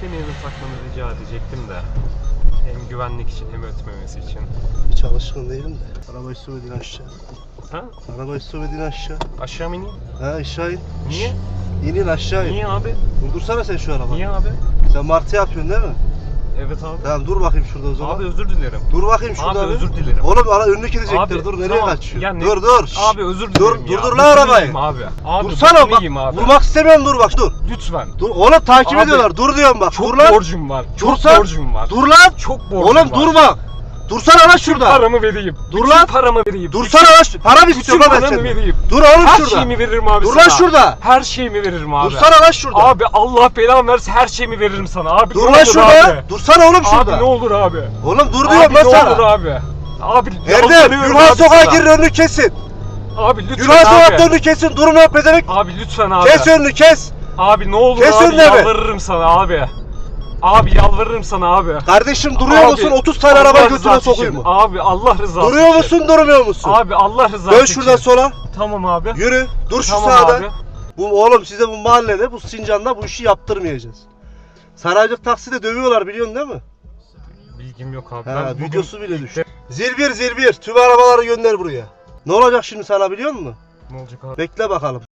Kemerini takmanı rica edecektim de. Hem güvenlik için hem ötmemesi için. Hiç alışkın değilim de. Arabayı sürmedin aşağı. Ha? Arabayı sürmedin aşağı. Aşağı mı ineyim? Ha aşağı in. Niye? İn in aşağı in. Niye abi? Durdursana sen şu arabayı. Niye abi? Sen martı yapıyorsun değil mi? Evet abi. Tamam dur bakayım şurada o zaman. Abi özür dilerim. Dur bakayım şurada. Abi bir. özür dilerim. Oğlum ara önünü gidecektir. Abi, dur nereye tamam. kaçıyorsun? Ya ne- Dur dur. Abi özür Dur, dilerim ya. durdur lan Götünü arabayı. Abi. Abi Dursana bak. abi. Vurmak istemiyorum dur bak dur. Lütfen. Dur oğlum takip Abi, ediyorlar. Dur diyorum bak. Çok dur lan. borcum var. Çok Dursan- borcum var. Dur lan. Çok borcum Oğlum var. durma. Dursana lan şurada. Paramı vereyim. Dur Bütün lan. paramı vereyim. Dursana lan. şu- Para mı Bütün lan ben paramı senden? vereyim. Dur oğlum Her şurada. şeyimi veririm abi Dur sana. lan şurada. Her şeyimi veririm abi. Dursana lan şurada. Abi Allah belamı versin her şeyimi veririm sana abi. Dur ne lan olur şurada. Abi. Dursana oğlum şurada. Abi ne olur abi. Oğlum dur abi diyorum lan ne sana. olur abi. Abi Erdem yalvarıyorum Gülhan abi sokağa sana. girin önünü kesin. Abi lütfen abi. sokakta önünü kesin. Durma pedemek. Abi lütfen abi. Kes önünü kes. Abi ne olur Kes abi önüne be. yalvarırım sana abi. Abi yalvarırım sana abi. Kardeşim duruyor Abi, musun? 30 tane Allah arabayı götüne rızası sokayım için. mı? Abi Allah rızası Duruyor için. musun durmuyor musun? Abi Allah rızası Dön için. şuradan sola. Tamam abi. Yürü. Dur şu Tamam sağda. abi. Bu oğlum size bu mahallede bu Sincan'da bu işi yaptırmayacağız. Saraycık takside dövüyorlar biliyorsun değil mi? Bilgim yok abi. Ha, ben bugün videosu bile düştü. Zil bir zil bir. Tüm arabaları gönder buraya. Ne olacak şimdi sana biliyor musun? Ne olacak abi? Bekle bakalım.